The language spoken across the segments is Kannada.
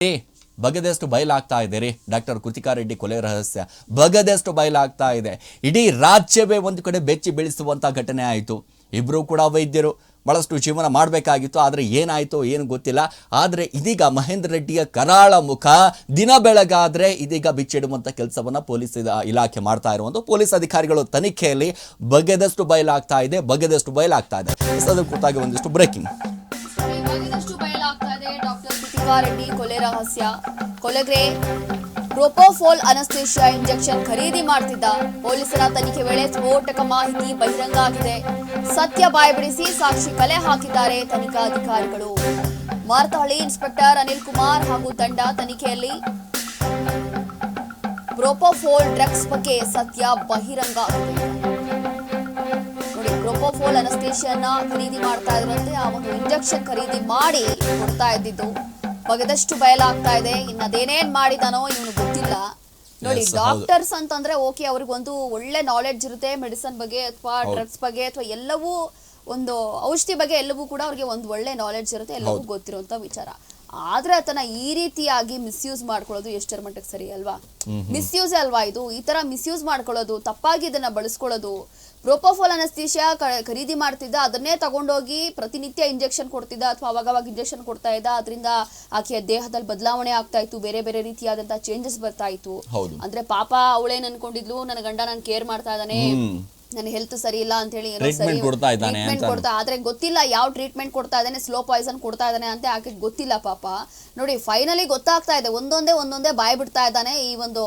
ಏ, ಬಗದಷ್ಟು ಬಯಲಾಗ್ತಾ ಇದೆ ರೀ? ಡಾಕ್ಟರ್ ಕೃತಿಕಾ ರೆಡ್ಡಿ ಕೊಲೆ ರಹಸ್ಯ. ಬಗದಷ್ಟು ಬಯಲಾಗ್ತಾ ಇದೆ. ಇಡೀ ರಾಜ್ಯವೇ ಒಂದು ಕಡೆ ಬೆಚ್ಚಿ ಬೀಳಿಸುವಂಥ ಘಟನೆ ಆಯಿತು. ಇಬ್ಬರು ಕೂಡ ವೈದ್ಯರು. ಭಾಳಷ್ಟು ಜೀವನ ಮಾಡಬೇಕಾಗಿತ್ತು. ಆದರೆ ಏನಾಯಿತು ಏನು ಗೊತ್ತಿಲ್ಲ. ಆದರೆ ಇದೀಗ ಮಹೇಂದ್ರ ರೆಡ್ಡಿಯ ಕರಾಳ ಮುಖ ದಿನ ಬೆಳಗಾದರೆ ಇದೀಗ ಬಿಚ್ಚಿಡುವಂಥ ಕೆಲಸವನ್ನು ಪೊಲೀಸ್ ಇಲಾಖೆ ಮಾಡ್ತಾ ಇರುವಂಥ ಪೊಲೀಸ್ ಅಧಿಕಾರಿಗಳು ತನಿಖೆಯಲ್ಲಿ ಬಗೆದಷ್ಟು ಬಯಲಾಗ್ತಾ ಇದೆ, ಬಗೆದಷ್ಟು ಬಯಲಾಗ್ತಾ ಇದೆ. ಕುರಿತಾಗಿ ಒಂದಿಷ್ಟು ಬ್ರೇಕಿಂಗ್ ಡಾಕ್ಟರ್ ಕೃತಿಕಾ ರೆಡ್ಡಿ ಕೊಲೆ ರಹಸ್ಯ. ಕೊಲೆಗ್ರೆ ಪ್ರೋಪೋಫೋಲ್ ಅನಸ್ತೇಷಿಯಾ ಇಂಜೆಕ್ಷನ್ ಖರೀದಿ ಮಾಡ್ತಿದ್ದ. ಪೊಲೀಸರ ತನಿಖೆ ವೇಳೆ ಸ್ಫೋಟಕ ಮಾಹಿತಿ ಬಹಿರಂಗ ಆಗಿದೆ. ಸತ್ಯ ಬಾಯ್ಬಿಡಿಸಿ ಸಾಕ್ಷಿ ಕಲೆ ಹಾಕಿದ್ದಾರೆ ತನಿಖಾಧಿಕಾರಿಗಳು ಮಾರ್ತಹಳ್ಳಿ ಇನ್ಸ್ಪೆಕ್ಟರ್ ಅನಿಲ್ ಕುಮಾರ್ ಹಾಗೂ ತಂಡ ತನಿಖೆಯಲ್ಲಿ ಪ್ರೋಪೋಫೋಲ್ ಡ್ರಗ್ಸ್ ಬಗ್ಗೆ ಸತ್ಯ ಬಹಿರಂಗ. ಆಗಿದೆ ಪ್ರೊಪೋಫೋಲ್ ಅನಸ್ತೇಷಿಯನ್ನ ಖರೀದಿ ಮಾಡ್ತಾ ಇದ್ರಂತೆ, ಆ ಒಂದು ಇಂಜೆಕ್ಷನ್ ಖರೀದಿ ಮಾಡಿ ಕೊಡ್ತಾ ಇದ್ದಿದ್ದು. ಬಗೆದಷ್ಟು ಬಯಲಾಗ್ತಾ ಇದೆ. ಇನ್ನ ಅದೇನೇನ್ ಮಾಡಿದಾನೋ ಇವನು ಗೊತ್ತಿಲ್ಲ. ನೋಡಿ. ಡಾಕ್ಟರ್ಸ್ ಅಂತಂದ್ರೆ ಓಕೆ ಅವ್ರಿಗೊಂದು ಒಳ್ಳೆ ನಾಲೆಡ್ಜ್ ಇರುತ್ತೆ ಮೆಡಿಸನ್ ಬಗ್ಗೆ ಅಥವಾ ಡ್ರಗ್ಸ್ ಬಗ್ಗೆ ಅಥವಾ ಎಲ್ಲವೂ ಒಂದು ಔಷಧಿ ಬಗ್ಗೆ ಎಲ್ಲವೂ ಕೂಡ ಅವ್ರಿಗೆ ಒಂದು ಒಳ್ಳೆ ನಾಲೆಡ್ಜ್ ಇರುತ್ತೆ ಎಲ್ಲವೂ ಗೊತ್ತಿರುವಂತ ವಿಚಾರ. ಆದ್ರೆ ಆತನ ಈ ರೀತಿಯಾಗಿ ಮಿಸ್ಯೂಸ್ ಮಾಡ್ಕೊಳ್ಳೋದು ಎಷ್ಟರ ಮಟ್ಟಕ್ಕೆ ಸರಿ ಅಲ್ವಾ? ಮಿಸ್ಯೂಸ್ ಅಲ್ವಾ ಇದು? ಈ ತರ ಮಿಸ್ಯೂಸ್ ಮಾಡ್ಕೊಳ್ಳೋದು ತಪ್ಪಾಗಿ ಇದನ್ನ ಬಳಸ್ಕೊಳ್ಳೋದು. ಪ್ರೋಪೋಫೋಲ್ ಅನಸ್ತೀಶಿಯಾ ಖರೀದಿ ಮಾಡ್ತಿದ್ದ ಅದನ್ನೇ ತಗೊಂಡೋಗಿ ಪ್ರತಿನಿತ್ಯ ಇಂಜೆಕ್ಷನ್ ಕೊಡ್ತಿದ್ದ ಅಥವಾ ಅವಾಗವಾಗ ಇಂಜೆಕ್ಷನ್ ಕೊಡ್ತಾ ಇದ್ದ ಅದರಿಂದ ಆಕೆಯ ದೇಹದಲ್ಲಿ ಬದಲಾವಣೆ ಆಗ್ತಾ ಇತ್ತು ಬೇರೆ ಬೇರೆ ರೀತಿಯಾದಂತಹ ಚೇಂಜಸ್ ಬರ್ತಾ ಇತ್ತು. ಅಂದ್ರೆ ಪಾಪ ಅವಳೇನ್ ಅನ್ಕೊಂಡಿದ್ಲು? ನನ್ನ ಗಂಡ ನನ್ ಕೇರ್ ಮಾಡ್ತಾ ಇದ್ದಾನೆ. ನನ್ನ ಹೆಲ್ತ್ ಸರಿ ಇಲ್ಲ ಅಂತ ಹೇಳಿ ಏನೋ Treatment ಸರಿ ಕೊಡ್ತಾ ಇದ್ದಾನೆ ಟ್ರೀಟ್ಮೆಂಟ್ ಅಂತ. ಕೊಡ್ತಾ ಆದ್ರೆ ಗೊತ್ತಿಲ್ಲ ಯಾವ ಟ್ರೀಟ್ಮೆಂಟ್ ಕೊಡ್ತಾ ಇದ್ದಾನೆ ಸ್ಲೋ ಪಾಯ್ಸನ್ ಕೊಡ್ತಾ ಇದ್ದಾನೆ ಅಂತ ಆಕೆ ಗೊತ್ತಿಲ್ಲ ಪಾಪ ನೋಡಿ ಫೈನಲಿ ಗೊತ್ತಾಗ್ತಾ ಇದೆ ಒಂದೊಂದೇ ಒಂದೊಂದೇ ಬಾಯ್ ಬಿಡ್ತಾ ಇದ್ದಾನೆ ಈ ಒಂದು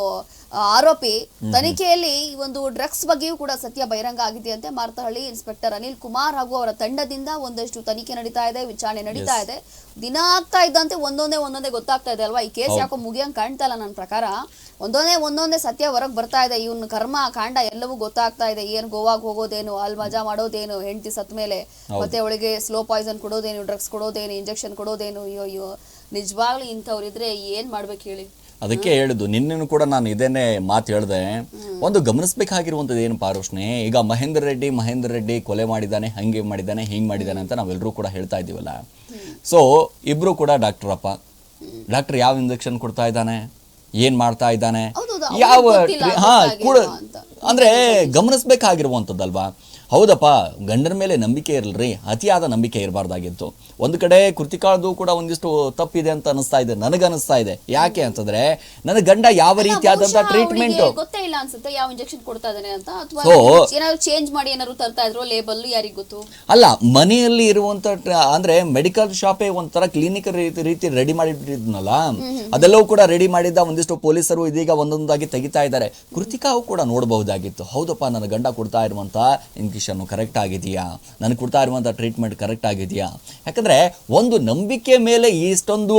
ಆರೋಪಿ ತನಿಖೆಯಲ್ಲಿ ಈ ಒಂದು ಡ್ರಗ್ಸ್ ಬಗ್ಗೆಯೂ ಕೂಡ ಸತ್ಯ ಬಹಿರಂಗ ಆಗಿದೆಯಂತೆ. ಮಾರ್ತಹಳ್ಳಿ ಇನ್ಸ್ಪೆಕ್ಟರ್ ಅನಿಲ್ ಕುಮಾರ್ ಹಾಗೂ ಅವರ ತಂಡದಿಂದ ಒಂದಷ್ಟು ತನಿಖೆ ನಡೀತಾ ಇದೆ ವಿಚಾರಣೆ ನಡೀತಾ ಇದೆ. ದಿನ ಆಗ್ತಾ ಇದ್ದಂತೆ ಒಂದೊಂದೇ ಒಂದೊಂದೇ ಗೊತ್ತಾಗ್ತಾ ಇದೆ ಅಲ್ವಾ? ಈ ಕೇಸ್ ಯಾಕೋ ಮುಗಿಯಂಗ್ ಕಾಣ್ತಾ ಇಲ್ಲ ನನ್ನ ಪ್ರಕಾರ. ಒಂದೊಂದೇ ಒಂದೊಂದೇ ಸತ್ಯ ಹೊರಗೆ ಬರ್ತಾ ಇದೆ. ಇವನ್ ಕರ್ಮ ಕಾಂಡ ಎಲ್ಲವೂ ಗೊತ್ತಾಗ್ತಾ ಇದೆ. ಏನ್ ಗೋವಾಗ್ ಹೋಗೋದೇನು ಅಲ್ಲಿ ಮಜಾ ಮಾಡೋದೇನು ಹೆಂಡತಿ ಸತ್ ಮೇಲೆ ಮತ್ತೆ ಅವಳಿಗೆ ಸ್ಲೋ ಪಾಯ್ಸನ್ ಕೊಡೋದೇನು ಡ್ರಗ್ಸ್ ಕೊಡೋದೇನು ಇಂಜೆಕ್ಷನ್ ಕೊಡೋದೇನು ಅಯ್ಯೋ ಅಯ್ಯೋ. ನಿಜವಾಗ್ಲೂ ಇಂಥವ್ರಿದ್ರೆ ಏನ್ ಮಾಡ್ಬೇಕು ಹೇಳಿ? ಅದಕ್ಕೆ ಹೇಳುದು ನಿನ್ನೂ ಕೂಡ ನಾನು ಇದೇನೆ ಮಾತು ಹೇಳಿದೆ. ಒಂದು ಗಮನಿಸಬೇಕಾಗಿರುವಂಥದ್ದು ಏನು ಪಾರೋಷ್ಣೆ ಈಗ ಮಹೇಂದ್ರ ರೆಡ್ಡಿ ಮಹೇಂದ್ರ ರೆಡ್ಡಿ ಕೊಲೆ ಮಾಡಿದ್ದಾನೆ ಹಂಗೆ ಮಾಡಿದ್ದಾನೆ ಹಿಂಗೆ ಮಾಡಿದ್ದಾನೆ ಅಂತ ನಾವೆಲ್ಲರೂ ಕೂಡ ಹೇಳ್ತಾ ಇದ್ದೀವಲ್ಲ. ಸೊ ಇಬ್ರು ಕೂಡ ಡಾಕ್ಟರ್ ಅಪ್ಪ. ಡಾಕ್ಟರ್ ಯಾವ ಇಂಜೆಕ್ಷನ್ ಕೊಡ್ತಾ ಇದ್ದಾನೆ? ಏನ್ ಮಾಡ್ತಾ ಇದ್ದಾನೆ? ಯಾವ ಹಾ ಕೂಡ. ಅಂದ್ರೆ ಗಮನಿಸ್ಬೇಕಾಗಿರುವಂಥದ್ದಲ್ವಾ? ಹೌದಪ್ಪ ಗಂಡನ ಮೇಲೆ ನಂಬಿಕೆ ಇರಲ್ರಿ ಅತಿಯಾದ ನಂಬಿಕೆ ಇರಬಾರ್ದಾಗಿತ್ತು. ಒಂದು ಕಡೆ ಕೃತಿಕಾಳದು ಕೂಡ ಒಂದಿಷ್ಟು ತಪ್ಪಿದೆ ಅಂತ ಅನಿಸ್ತಾ ಇದೆ ನನಗೆ ಅನಿಸ್ತಾ ಇದೆ. ಯಾಕೆ ಅಂತಂದ್ರೆ ನನ್ನ ಗಂಡ ಯಾವ ರೀತಿಯಾದಂತ ಟ್ರೀಟ್ಮೆಂಟ್ ಗೊತ್ತೇ ಇಲ್ಲ ಅನ್ಸುತ್ತೆ ಯಾವ ಇಂಜೆಕ್ಷನ್ ಕೊಡ್ತಾ ಇದ್ದಾನೆ ಅಂತ ಅಥವಾ ಏನಾದ್ರು ಚೇಂಜ್ ಮಾಡಿ ಏನಾದ್ರು ತರ್ತಾ ಇದ್ರು ಲೇಬಲ್ ಯಾರಿಗ್ ಗೊತ್ತು? ಅಲ್ಲ ಮನೆಯಲ್ಲಿ ಇರುವಂತ ಅಂದ್ರೆ ಮೆಡಿಕಲ್ ಶಾಪೇ ಒಂಥರ ಕ್ಲಿನಿಕ್ ರೀತಿ ರೀತಿ ರೆಡಿ ಮಾಡಿಬಿಟ್ಟಿದ್ನಲ್ಲ ಅದೆಲ್ಲವೂ ಕೂಡ ರೆಡಿ ಮಾಡಿದ್ದ ಒಂದಿಷ್ಟು ಪೊಲೀಸರು ಇದೀಗ ಒಂದೊಂದಾಗಿ ತೆಗಿತಾ ಇದ್ದಾರೆ. ಕೃತಿಕಾವು ಕೂಡ ನೋಡಬಹುದಾಗಿತ್ತು. ಹೌದಪ್ಪ ನನ್ನ ಗಂಡ ಕೊಡ್ತಾ ಇರುವಂತ ಇಂಜೆಕ್ಷನ್ ಕರೆಕ್ಟ್ ಆಗಿದೆಯಾ? ನನಗೆ ಕೊಡ್ತಾ ಇರುವಂಥ ಟ್ರೀಟ್ಮೆಂಟ್ ಕರೆಕ್ಟ್ ಆಗಿದೆಯಾ? ಯಾಕಂದ್ರೆ ಒಂದು ನಂಬಿಕೆ ಮೇಲೆ ಇಷ್ಟೊಂದು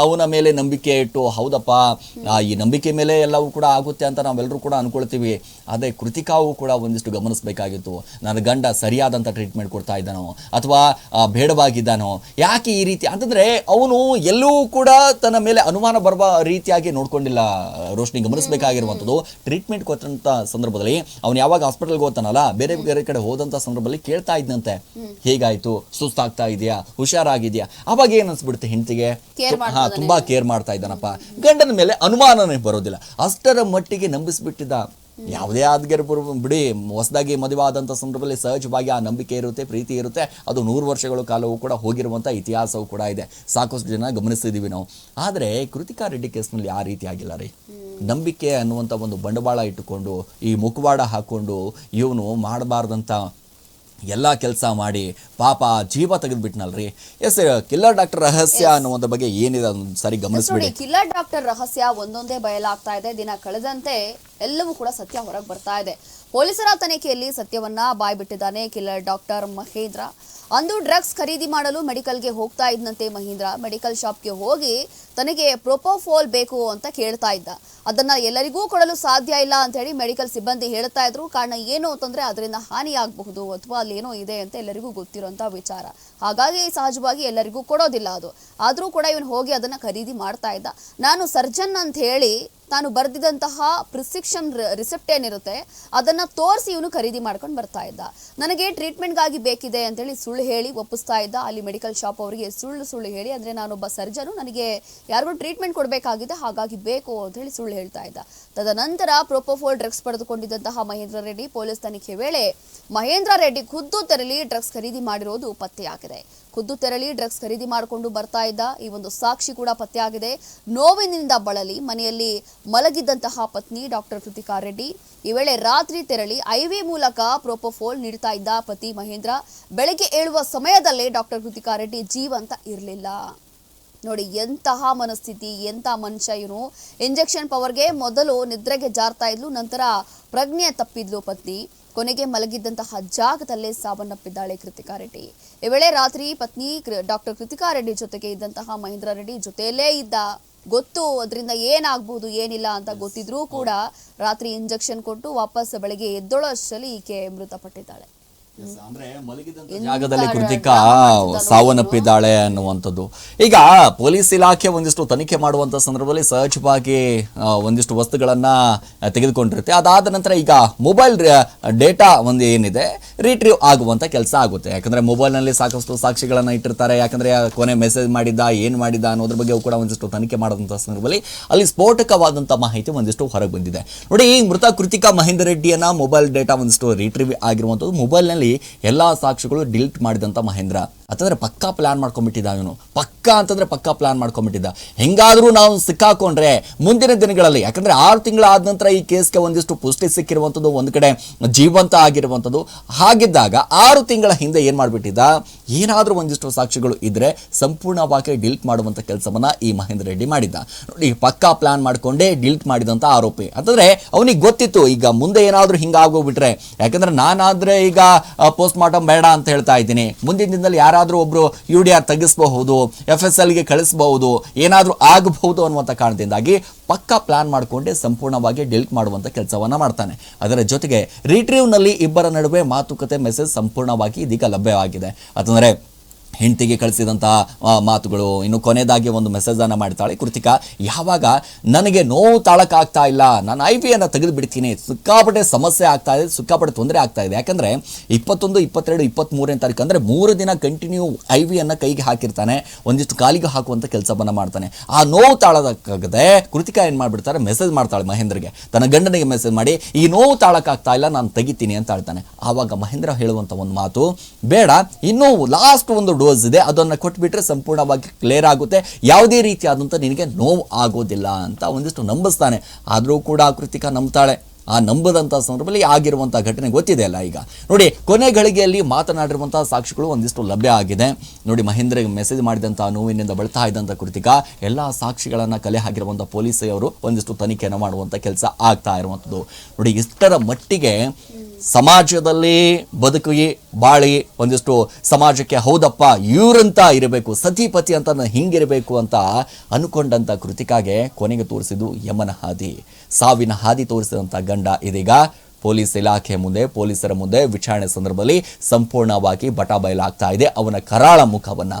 ಅವನ ಮೇಲೆ ನಂಬಿಕೆ ಇಟ್ಟು ಹೌದಪ್ಪ ಈ ನಂಬಿಕೆ ಮೇಲೆ ಎಲ್ಲವೂ ಕೂಡ ಆಗುತ್ತೆ ಅಂತ ನಾವೆಲ್ಲರೂ ಕೂಡ ಅಂದ್ಕೊಳ್ತೀವಿ ಅದೇ ಕೃತಿಕಾವು ಕೂಡ ಒಂದಿಷ್ಟು ಗಮನಿಸಬೇಕಾಗಿತ್ತು. ನನ್ನ ಗಂಡ ಸರಿಯಾದಂಥ ಟ್ರೀಟ್ಮೆಂಟ್ ಕೊಡ್ತಾ ಇದ್ದಾನೋ ಅಥವಾ ಬೇಡವಾಗಿದ್ದಾನೋ ಯಾಕೆ ಈ ರೀತಿ? ಅಂತಂದ್ರೆ ಅವನು ಎಲ್ಲೂ ಕೂಡ ತನ್ನ ಮೇಲೆ ಅನುಮಾನ ಬರುವ ರೀತಿಯಾಗಿ ನೋಡ್ಕೊಂಡಿಲ್ಲ. ರೋಶ್ನಿ ಗಮನಿಸಬೇಕಾಗಿರುವಂಥದ್ದು ಟ್ರೀಟ್ಮೆಂಟ್ ಕೊಟ್ಟಂಥ ಸಂದರ್ಭದಲ್ಲಿ ಅವನು ಯಾವಾಗ ಹಾಸ್ಪಿಟಲ್ಗೆ ಹೋಗ್ತಾನಲ್ಲ ಬೇರೆ ಬೇರೆ ಕಡೆ ಹೋದಂಥ ಸಂದರ್ಭದಲ್ಲಿ ಕೇಳ್ತಾ ಇದ್ದಂತೆ ಹೇಗಾಯಿತು? ಸುಸ್ತಾಗ್ತಾ ಇದೆಯಾ? ಹುಷಾರಾಗಿದ್ಯಾ? ಅವಾಗ ಏನ್ ಅನ್ಸ್ಬಿಡುತ್ತೆ ಹೆಂಡತಿಗೆ ಹಾ ತುಂಬಾ ಕೇರ್ ಮಾಡ್ತಾ ಇದ್ದಾನಪ್ಪ. ಗಂಡನ ಮೇಲೆ ಅನುಮಾನನೇ ಬರೋದಿಲ್ಲ. ಅಷ್ಟರ ಮಟ್ಟಿಗೆ ನಂಬಿಸ್ಬಿಟ್ಟಿದ್ದ. ಯಾವುದೇ ಆದ್ಗರ್ ಬಿಡಿ ಹೊಸದಾಗಿ ಮದುವೆ ಆದಂಥ ಸಂದರ್ಭದಲ್ಲಿ ಸಹಜವಾಗಿ ಆ ನಂಬಿಕೆ ಇರುತ್ತೆ ಪ್ರೀತಿ ಇರುತ್ತೆ. ಅದು ನೂರು ವರ್ಷಗಳ ಕಾಲವೂ ಕೂಡ ಹೋಗಿರುವಂಥ ಇತಿಹಾಸವೂ ಕೂಡ ಇದೆ. ಸಾಕಷ್ಟು ಜನ ಗಮನಿಸಿದ್ದೀವಿ ನಾವು. ಆದರೆ ಕೃತಿಕಾ ರೆಡ್ಡಿ ಕೇಸ್ನಲ್ಲಿ ಆ ರೀತಿ ಆಗಿಲ್ಲ ರೀ. ನಂಬಿಕೆ ಅನ್ನುವಂಥ ಒಂದು ಬಂಡವಾಳ ಇಟ್ಟುಕೊಂಡು ಈ ಮುಖವಾಡ ಹಾಕ್ಕೊಂಡು ಇವನು ಮಾಡಬಾರ್ದಂಥ ಎಲ್ಲ ಕೆಲಸ ಮಾಡಿ ಪಾಪ ಜೀವ ತೆಗೆದ್ಬಿಟ್ನಲ್ರಿ. ಎಸ್ ಕಿಲ್ಲರ್ ಡಾಕ್ಟರ್ ರಹಸ್ಯ ಅನ್ನುವಂಥ ಬಗ್ಗೆ ಏನಿದೆ ಅದನ್ನ ಸರಿ ಗಮನಿಸಬೇಡಿ ಗಮನಿಸ್ಬಿಡಿ. ಕಿಲ್ಲರ್ ಡಾಕ್ಟರ್ ರಹಸ್ಯ ಒಂದೊಂದೇ ಬಯಲಾಗ್ತಾ ಇದೆ. ದಿನ ಕಳೆದಂತೆ ಎಲ್ಲವೂ ಕೂಡ ಸತ್ಯ ಹೊರಗೆ ಬರ್ತಾ ಇದೆ. ಪೊಲೀಸರ ತನಿಖೆಯಲ್ಲಿ ಸತ್ಯವನ್ನ ಬಾಯ್ಬಿಟ್ಟಿದ್ದಾನೆ ಕಿಲ್ಲರ್ ಡಾಕ್ಟರ್ ಮಹೇಂದ್ರ. ಅಂದು ಡ್ರಗ್ಸ್ ಖರೀದಿ ಮಾಡಲು ಮೆಡಿಕಲ್ಗೆ ಹೋಗ್ತಾ ಇದ್ದಂತೆ ಮಹೇಂದ್ರ. ಮೆಡಿಕಲ್ ಶಾಪ್ಗೆ ಹೋಗಿ ತನಗೆ ಪ್ರೊಪೋಫೋಲ್ ಬೇಕು ಅಂತ ಕೇಳ್ತಾ ಇದ್ದ. ಅದನ್ನ ಎಲ್ಲರಿಗೂ ಕೊಡಲು ಸಾಧ್ಯ ಇಲ್ಲ ಅಂತ ಹೇಳಿ ಮೆಡಿಕಲ್ ಸಿಬ್ಬಂದಿ ಹೇಳ್ತಾ ಇದ್ರು. ಕಾರಣ ಏನು ಅಂತಂದ್ರೆ ಅದರಿಂದ ಹಾನಿ ಆಗಬಹುದು ಅಥವಾ ಅಲ್ಲಿ ಏನೋ ಇದೆ ಅಂತ ಎಲ್ಲರಿಗೂ ಗೊತ್ತಿರುವಂತಹ ವಿಚಾರ. ಹಾಗಾಗಿ ಸಹಜವಾಗಿ ಎಲ್ಲರಿಗೂ ಕೊಡೋದಿಲ್ಲ ಅದು. ಆದ್ರೂ ಕೂಡ ಇವನು ಹೋಗಿ ಅದನ್ನ ಖರೀದಿ ಮಾಡ್ತಾ ಇದ್ದ. ನಾನು ಸರ್ಜನ್ ಅಂತ ಹೇಳಿ ತಾನು ಬರೆದಿದ್ದಂತಹ ಪ್ರಿಸ್ಕ್ರಿಪ್ಷನ್ ರಿಸೆಪ್ಟ್ ಏನಿರುತ್ತೆ, ಅದನ್ನ ತೋರಿಸಿ ಇವನು ಖರೀದಿ ಮಾಡ್ಕೊಂಡು ಬರ್ತಾ ಇದ್ದ. ನನಗೆ ಟ್ರೀಟ್ಮೆಂಟ್ಗಾಗಿ ಬೇಕಿದೆ ಅಂತೇಳಿ ಸುಳ್ಳು ಹೇಳಿ ಒಪ್ಪಿಸ್ತಾ ಇದ್ದ. ಅಲ್ಲಿ ಮೆಡಿಕಲ್ ಶಾಪ್ ಅವರಿಗೆ ಸುಳ್ಳು ಸುಳ್ಳು ಹೇಳಿ, ಅಂದ್ರೆ ನಾನೊಬ್ಬ ಸರ್ಜನು, ನನಗೆ ಯಾರಿಗೂ ಟ್ರೀಟ್ಮೆಂಟ್ ಕೊಡಬೇಕಾಗಿದೆ, ಹಾಗಾಗಿ ಬೇಕು ಅಂತ ಹೇಳಿ ಸುಳ್ಳು ಹೇಳ್ತಾ ಇದ್ದ. ತದನಂತರ ಪ್ರೊಪೋಫೋಲ್ ಡ್ರಗ್ಸ್ ಪಡೆದುಕೊಂಡಿದ್ದಂತಹ ಮಹೇಂದ್ರ ರೆಡ್ಡಿ ಪೊಲೀಸ್ ತನಿಖೆ ವೇಳೆ ಮಹೇಂದ್ರ ರೆಡ್ಡಿ ಖುದ್ದು ತೆರಳಿ ಡ್ರಗ್ಸ್ ಖರೀದಿ ಮಾಡಿರೋದು ಪತ್ತೆಯಾಗಿದೆ. ಖುದ್ದು ತೆರಳಿ ಡ್ರಗ್ಸ್ ಖರೀದಿ ಮಾಡಿಕೊಂಡು ಬರ್ತಾ ಇದ್ದ ಈ ಒಂದು ಸಾಕ್ಷಿ ಕೂಡ ಪತ್ತೆಯಾಗಿದೆ. ನೋವಿನಿಂದ ಬಳಲಿ ಮನೆಯಲ್ಲಿ ಮಲಗಿದ್ದಂತಹ ಪತ್ನಿ ಡಾಕ್ಟರ್ ಕೃತಿಕಾ ರೆಡ್ಡಿ. ಈ ವೇಳೆ ರಾತ್ರಿ ತೆರಳಿ ಐವಿ ಮೂಲಕ ಪ್ರೋಪೋಫೋಲ್ ನೀಡ್ತಾ ಇದ್ದ ಪತಿ ಮಹೇಂದ್ರ. ಬೆಳಗ್ಗೆ ಏಳುವ ಸಮಯದಲ್ಲೇ ಡಾಕ್ಟರ್ ಕೃತಿಕಾ ರೆಡ್ಡಿ ಜೀವಂತ ಇರಲಿಲ್ಲ. ನೋಡಿ, ಎಂತಹ ಮನಸ್ಥಿತಿ, ಎಂಥ ಮನುಷ್ಯ ಇವನು. ಇಂಜೆಕ್ಷನ್ ಪವರ್ಗೆ ಮೊದಲು ನಿದ್ರೆಗೆ ಜಾರ್ತಾ ಇದ್ಲು, ನಂತರ ಪ್ರಜ್ಞೆ ತಪ್ಪಿದ್ಲು ಪತ್ನಿ. ಕೊನೆಗೆ ಮಲಗಿದ್ದಂತಹ ಜಾಗದಲ್ಲೇ ಸಾವನ್ನಪ್ಪಿದ್ದಾಳೆ ಕೃತಿಕಾ ರೆಡ್ಡಿ. ಈ ವೇಳೆ ರಾತ್ರಿ ಪತ್ನಿ ಡಾಕ್ಟರ್ ಕೃತಿಕಾ ರೆಡ್ಡಿ ಜೊತೆಗೆ ಇದ್ದಂತಹ ಮಹೇಂದ್ರ ರೆಡ್ಡಿ ಜೊತೆಯಲ್ಲೇ ಇದ್ದ. ಗೊತ್ತು ಅದರಿಂದ ಏನಾಗಬಹುದು ಏನಿಲ್ಲ ಅಂತ ಗೊತ್ತಿದ್ರೂ ಕೂಡ ರಾತ್ರಿ ಇಂಜೆಕ್ಷನ್ ಕೊಟ್ಟು ವಾಪಸ್ ಬೆಳಗ್ಗೆ ಎದ್ದೊಳೋ ಅಷ್ಟರಲ್ಲಿ ಈಕೆ ಮೃತಪಟ್ಟಿದ್ದಾಳೆ. ಜಾಗದಲ್ಲಿ ಕೃತಿಕ ಸಾವನ್ನಪ್ಪಿದ್ದಾಳೆ ಅನ್ನುವಂಥದ್ದು. ಈಗ ಪೊಲೀಸ್ ಇಲಾಖೆ ಒಂದಿಷ್ಟು ತನಿಖೆ ಮಾಡುವಂತ ಸಂದರ್ಭದಲ್ಲಿ ಸಹಜವಾಗಿ ಒಂದಿಷ್ಟು ವಸ್ತುಗಳನ್ನ ತೆಗೆದುಕೊಂಡಿರುತ್ತೆ. ಅದಾದ ನಂತರ ಈಗ ಮೊಬೈಲ್ ಡೇಟಾ ಒಂದು ಏನಿದೆ ರಿಟ್ರೀವ್ ಆಗುವಂತ ಕೆಲಸ ಆಗುತ್ತೆ. ಯಾಕಂದ್ರೆ ಮೊಬೈಲ್ನಲ್ಲಿ ಸಾಕಷ್ಟು ಸಾಕ್ಷಿಗಳನ್ನ ಇಟ್ಟಿರ್ತಾರೆ. ಯಾಕಂದ್ರೆ ಕೊನೆ ಮೆಸೇಜ್ ಮಾಡಿದ್ದ ಏನ್ ಮಾಡಿದ್ದ ಅನ್ನೋದ್ರ ಬಗ್ಗೆ ಕೂಡ ಒಂದಿಷ್ಟು ತನಿಖೆ ಮಾಡುವಂತ ಸಂದರ್ಭದಲ್ಲಿ ಅಲ್ಲಿ ಸ್ಫೋಟಕವಾದಂತ ಮಾಹಿತಿ ಒಂದಿಷ್ಟು ಹೊರಗೆ ಬಂದಿದೆ. ನೋಡಿ ಈ ಮೃತ ಕೃತಿಕಾ ಮಹೇಂದರ್ ರೆಡ್ಡಿಯನ್ನ ಮೊಬೈಲ್ ಡೇಟಾ ಒಂದಿಷ್ಟು ರಿಟ್ರೀವ್ ಆಗಿರುವಂಥದ್ದು. ಮೊಬೈಲ್ನಲ್ಲಿ ಎಲ್ಲಾ ಸಾಕ್ಷಿಗಳು ಡಿಲೀಟ್ ಮಾಡಿದಂತ ಮಹೇಂದ್ರ. ಅಂತಂದ್ರೆ ಪಕ್ಕಾ ಪ್ಲ್ಯಾನ್ ಮಾಡ್ಕೊಂಬಿಟ್ಟಿದ್ದ ಅವನು. ಪಕ್ಕಾ ಅಂತಂದ್ರೆ ಪಕ್ಕಾ ಪ್ಲ್ಯಾನ್ ಮಾಡ್ಕೊಂಬಿಟ್ಟಿದ್ದ ಹೆಂಗಾದರೂ ನಾವು ಸಿಕ್ಕಾಕೊಂಡ್ರೆ ಮುಂದಿನ ದಿನಗಳಲ್ಲಿ, ಯಾಕಂದ್ರೆ ಆರು ತಿಂಗಳಾದ ನಂತರ ಈ ಕೇಸ್ಗೆ ಒಂದಿಷ್ಟು ಪುಷ್ಟಿ ಸಿಕ್ಕಿರುವಂಥದ್ದು ಒಂದು ಕಡೆ ಜೀವಂತ ಆಗಿರುವಂಥದ್ದು ಹಾಗಿದ್ದಾಗ ಆರು ತಿಂಗಳ ಹಿಂದೆ ಏನು ಮಾಡಿಬಿಟ್ಟಿದ್ದ? ಏನಾದರೂ ಒಂದಿಷ್ಟು ಸಾಕ್ಷಿಗಳು ಇದ್ದರೆ ಸಂಪೂರ್ಣವಾಗಿ ಡಿಲೀಟ್ ಮಾಡುವಂಥ ಕೆಲಸವನ್ನ ಈ ಮಹೇಂದ್ರ ರೆಡ್ಡಿ ಮಾಡಿದ್ದ. ನೋಡಿ, ಪಕ್ಕಾ ಪ್ಲ್ಯಾನ್ ಮಾಡಿಕೊಂಡೇ ಡಿಲ್ಟ್ ಮಾಡಿದಂಥ ಆರೋಪಿ. ಅಂತಂದರೆ ಅವನಿಗೆ ಗೊತ್ತಿತ್ತು, ಈಗ ಮುಂದೆ ಏನಾದರೂ ಹಿಂಗಾಗೋಗ್ಬಿಟ್ರೆ ಯಾಕಂದ್ರೆ ನಾನಾದ್ರೆ ಈಗ ಪೋಸ್ಟ್ ಮಾರ್ಟಮ್ ಬೇಡ ಅಂತ ಹೇಳ್ತಾ ಇದ್ದೀನಿ. ಮುಂದಿನ ದಿನದಲ್ಲಿ ಯಾರಾದ್ರೂ ಒಬ್ರು ಯು ಡಿ ಆರ್ ತೆಗಿಸಬಹುದು ಎಫ್ ಎಸ್ ಎಲ್ಗೆ ಕಳಿಸಬಹುದು, ಏನಾದರೂ ಆಗಬಹುದು ಅನ್ನುವಂಥ ಕಾರಣದಿಂದಾಗಿ ಪಕ್ಕಾ ಪ್ಲಾನ್ ಮಾಡಿಕೊಂಡೇ ಸಂಪೂರ್ಣವಾಗಿ ಡಿಲೀಟ್ ಮಾಡುವಂಥ ಕೆಲಸವನ್ನ ಮಾಡ್ತಾನೆ. ಅದರ ಜೊತೆಗೆ ರಿಟ್ರೀವ್ನಲ್ಲಿ ಇಬ್ಬರ ನಡುವೆ ಮಾತುಕತೆ ಮೆಸೇಜ್ ಸಂಪೂರ್ಣವಾಗಿ ಇದೀಗ ಲಭ್ಯವಾಗಿದೆ. ಅಂತಂದ್ರೆ ಹೆಂಡತಿಗೆ ಕಳಿಸಿದಂಥ ಮಾತುಗಳು. ಇನ್ನು ಕೊನೆಯದಾಗಿ ಒಂದು ಮೆಸೇಜನ್ನು ಮಾಡ್ತಾಳೆ ಕೃತಿಕಾ. ಯಾವಾಗ? ನನಗೆ ನೋವು ತಾಳಕ್ಕಾಗ್ತಾ ಇಲ್ಲ. ನಾನು ಐ ವಿಯನ್ನು ತೆಗೆದು ಬಿಡ್ತೀನಿ ಸಿಕ್ಕಾಪಟ್ಟೆ ಸಮಸ್ಯೆ ಆಗ್ತಾ ಇದೆ. ಸಿಕ್ಕಾಪಟ್ಟೆ ತೊಂದರೆ ಆಗ್ತಾ ಇದೆ. ಯಾಕಂದ್ರೆ ಇಪ್ಪತ್ತೊಂದು, ಇಪ್ಪತ್ತೆರಡು ಇಪ್ಪತ್ತ್ಮೂರನೇ ತಾರೀಕು ಅಂದರೆ ಮೂರು ದಿನ ಕಂಟಿನ್ಯೂ ಐ ವಿಯನ್ನು ಕೈಗೆ ಹಾಕಿರ್ತಾನೆ. ಒಂದಿಷ್ಟು ಕಾಲಿಗೆ ಹಾಕುವಂಥ ಕೆಲಸವನ್ನು ಮಾಡ್ತಾನೆ. ಆ ನೋವು ತಾಳೋದಕ್ಕಾಗದೆ ಕೃತಿಕಾ ಏನು ಮಾಡಿಬಿಡ್ತಾರೆ? ಮೆಸೇಜ್ ಮಾಡ್ತಾಳೆ ಮಹೇಂದ್ರಗೆ. ತನ್ನ ಗಂಡನಿಗೆ ಮೆಸೇಜ್ ಮಾಡಿ, ಈ ನೋವು ತಾಳಕ್ಕಾಗ್ತಾ ಇಲ್ಲ, ನಾನು ತೆಗಿತೀನಿ ಅಂತ ಹೇಳ್ತಾನೆ. ಆವಾಗ ಮಹೇಂದ್ರ ಹೇಳುವಂಥ ಒಂದು ಮಾತು, ಬೇಡ, ಇನ್ನೂ ಲಾಸ್ಟ್ ಒಂದು ಡೋಸ್ ಇದೆ ಅದನ್ನು ಕೊಟ್ಬಿಟ್ರೆ ಸಂಪೂರ್ಣವಾಗಿ ಕ್ಲಿಯರ್ ಆಗುತ್ತೆ. ಯಾವುದೇ ರೀತಿಯಾದಂಥ ನಿನಗೆ ನೋವು ಆಗೋದಿಲ್ಲ ಅಂತ ಒಂದಿಷ್ಟು ನಂಬಿಸ್ತಾನೆ. ಆದರೂ ಕೂಡ ಕೃತಿಕ ನಂಬ್ತಾಳೆ. ಆ ನಂಬದಂಥ ಸಂದರ್ಭದಲ್ಲಿ ಆಗಿರುವಂಥ ಘಟನೆ ಗೊತ್ತಿದೆ ಅಲ್ಲ ಈಗ. ನೋಡಿ, ಕೊನೆ ಗಳಿಗೆಯಲ್ಲಿ ಮಾತನಾಡಿರುವಂಥ ಸಾಕ್ಷಿಗಳು ಒಂದಿಷ್ಟು ಲಭ್ಯ ಆಗಿದೆ. ನೋಡಿ ಮಹೇಂದ್ರಿಗೆ ಮೆಸೇಜ್ ಮಾಡಿದಂಥ ನೋವಿನಿಂದ ಬಳತಾ ಇದ್ದಂಥ ಕೃತಿಕಾ, ಎಲ್ಲ ಸಾಕ್ಷಿಗಳನ್ನು ಕಲೆ ಹಾಕಿರುವಂಥ ಪೊಲೀಸರು ಒಂದಿಷ್ಟು ತನಿಖೆಯನ್ನು ಮಾಡುವಂಥ ಕೆಲಸ ಆಗ್ತಾ ಇರುವಂಥದ್ದು ನೋಡಿ, ಇಷ್ಟರ ಮಟ್ಟಿಗೆ ಸಮಾಜದಲ್ಲಿ ಬದುಕಿ ಬಾಳಿ ಒಂದಿಷ್ಟು ಸಮಾಜಕ್ಕೆ ಹೌದಪ್ಪ, ಇವರಂತ ಇರಬೇಕು, ಸತಿಪತಿ ಅಂತ ಹಿಂಗಿರಬೇಕು ಅಂತ ಅನ್ಕೊಂಡಂತ ಕೃತಿಕಾಗೆ ಕೊನೆಗೆ ತೋರಿಸಿದ್ದು ಯಮನ ಹಾದಿ. ಸಾವಿನ ಹಾದಿ ತೋರಿಸಿದಂಥ ಗಂಡ ಇದೀಗ ಪೊಲೀಸ್ ಇಲಾಖೆ ಮುಂದೆ, ಪೊಲೀಸರ ಮುಂದೆ ವಿಚಾರಣೆ ಸಂದರ್ಭದಲ್ಲಿ ಸಂಪೂರ್ಣವಾಗಿ ಬಟಾಬಯಲಾಗ್ತಾ ಇದೆ ಅವನ ಕರಾಳ ಮುಖವನ್ನ.